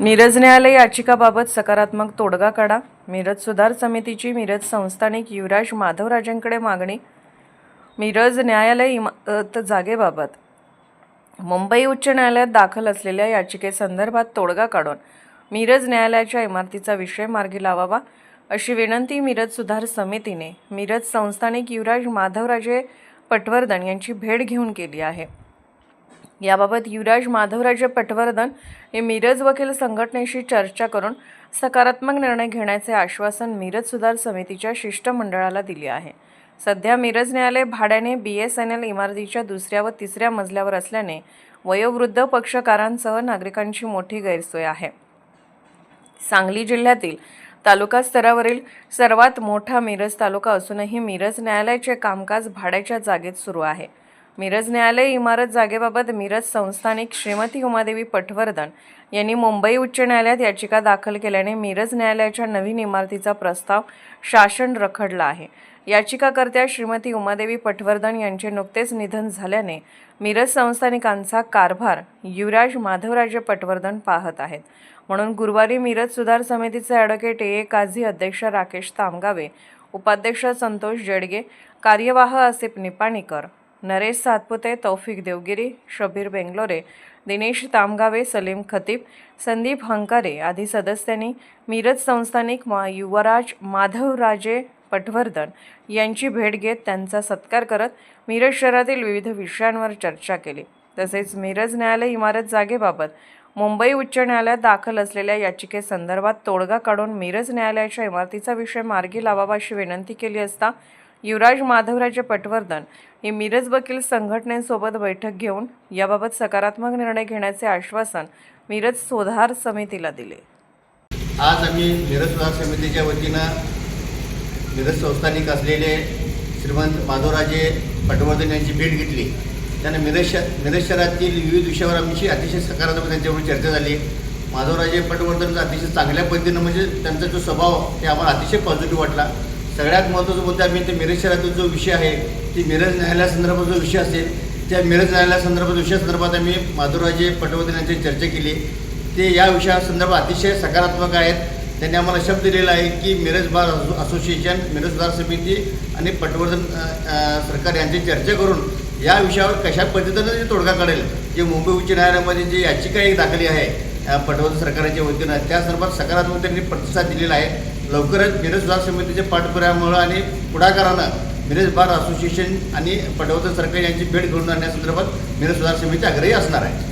मिरज न्यायालय याचिकाबाबत सकारात्मक तोडगा काढा. मिरज सुधार समितीची मिरज संस्थानिक युवराज माधवराजांकडे मागणी. मिरज न्यायालय इमारत जागेबाबत. मुंबई उच्च न्यायालयात दाखल असलेल्या याचिकेसंदर्भात तोडगा काढून मिरज न्यायालयाच्या इमारतीचा विषय मार्गी लावावा अशी विनंती मिरज सुधार समितीने मिरज संस्थानिक युवराज माधवराजे पटवर्धन यांची भेट घेऊन केली आहे. याबाबत युवराज माधवराजे पटवर्धन हे मिरज वकील संघटनेशी चर्चा करून सकारात्मक निर्णय घेण्याचे आश्वासन मिरज सुधार समितीच्या शिष्टमंडळाला दिले आहे. सध्या मिरज न्यायालय भाड्याने बी एस एन एल इमारतीच्या दुसऱ्या व तिसऱ्या मजल्यावर असल्याने वयोवृद्ध पक्षकारांसह नागरिकांची मोठी गैरसोय आहे. सांगली जिल्ह्यातील तालुका स्तरावरील सर्वात मोठा मिरज तालुका असूनही मिरज न्यायालयाचे कामकाज भाड्याच्या जागेत सुरू आहे. मिरज न्यायालय इमारत जागेबाबत मिरज संस्थानिक श्रीमती उमादेवी पटवर्धन यांनी मुंबई उच्च न्यायालयात याचिका दाखल केल्याने मिरज न्यायालयाच्या नवीन इमारतीचा प्रस्ताव शासन रखडला आहे. याचिकाकर्त्या श्रीमती उमादेवी पटवर्धन यांचे नुकतेच निधन झाल्याने मिरज संस्थानिकांचा कारभार युवराज माधवराजे पटवर्धन पाहत आहेत. म्हणून गुरुवारी मिरज सुधार समितीचे ॲडव्होकेट ए. काझी अध्यक्ष राकेश तामगावे उपाध्यक्ष संतोष जेडगे कार्यवाह असिप निपाणीकर नरेश सातपुते तौफिक देवगिरी शबीर बेंगलोरे दिनेश तामगावे सलीम खतीब संदीप हंकारे आदी सदस्यांनी मिरज संस्थानिक मा युवराज माधवराजे पटवर्धन यांची भेट घेत त्यांचा सत्कार करत मिरज शहरातील विविध विषयांवर चर्चा केली. तसेच मिरज न्यायालय इमारत जागेबाबत मुंबई उच्च न्यायालयात दाखल असलेल्या याचिकेसंदर्भात तोडगा काढून मिरज न्यायालयाच्या इमारतीचा विषय मार्गी लावावा अशी विनंती केली असता युवराज माधवराजे पटवर्धन हे मिरज वकील संघटनेसोबत बैठक घेऊन याबाबत सकारात्मक निर्णय घेण्याचे आश्वासन मिरज सुधार समितीला दिले. आज आम्ही मिरज सुधार समितीच्या वतीनं मिरज संस्थानिक असलेले श्रीमंत माधवराजे पटवर्धन यांची भेट घेतली. त्यानं मिरज मिरज शहरातील विविध विषयावर आमची अतिशय सकारात्मक त्यांच्यावर चर्चा झाली. माधवराजे पटवर्धनचा अतिशय चांगल्या पद्धतीनं म्हणजे त्यांचा जो स्वभाव ते आम्हाला अतिशय पॉझिटिव्ह वाटला. सगळ्यात महत्त्वाचा मुद्दा आम्ही ते मिरज शहरातील जो विषय आहे ती मिरज न्यायालयासंदर्भात जो विषय असेल त्या मिरज न्यायालयासंदर्भात विषयासंदर्भात आम्ही माधुराजे पटवर्धन यांची चर्चा केली. ते या विषयासंदर्भात अतिशय सकारात्मक आहेत. त्यांनी आम्हाला शब्द दिलेला आहे की Miraj bar association Miraj bar समिती आणि पटवर्धन सरकार यांची चर्चा करून या विषयावर कशा पद्धतीनं ते तोडगा काढेल? जे मुंबई उच्च न्यायालयामध्ये जी याचिका एक दाखली आहे अ, सरकारच्या वतीनं. त्या संदर्भात सकारात्मक त्यांनी प्रतिसाद दिलेला आहे. लवकरच मिरज बार समितीच्या पाठपुऱ्यामुळं आणि पुढाकारानं मिरज बार असोसिएशन आणि पटवर्धन सरकार यांची भेट घेऊन आणण्यासंदर्भात मिरज सुधार समिती आग्रही असणार आहे.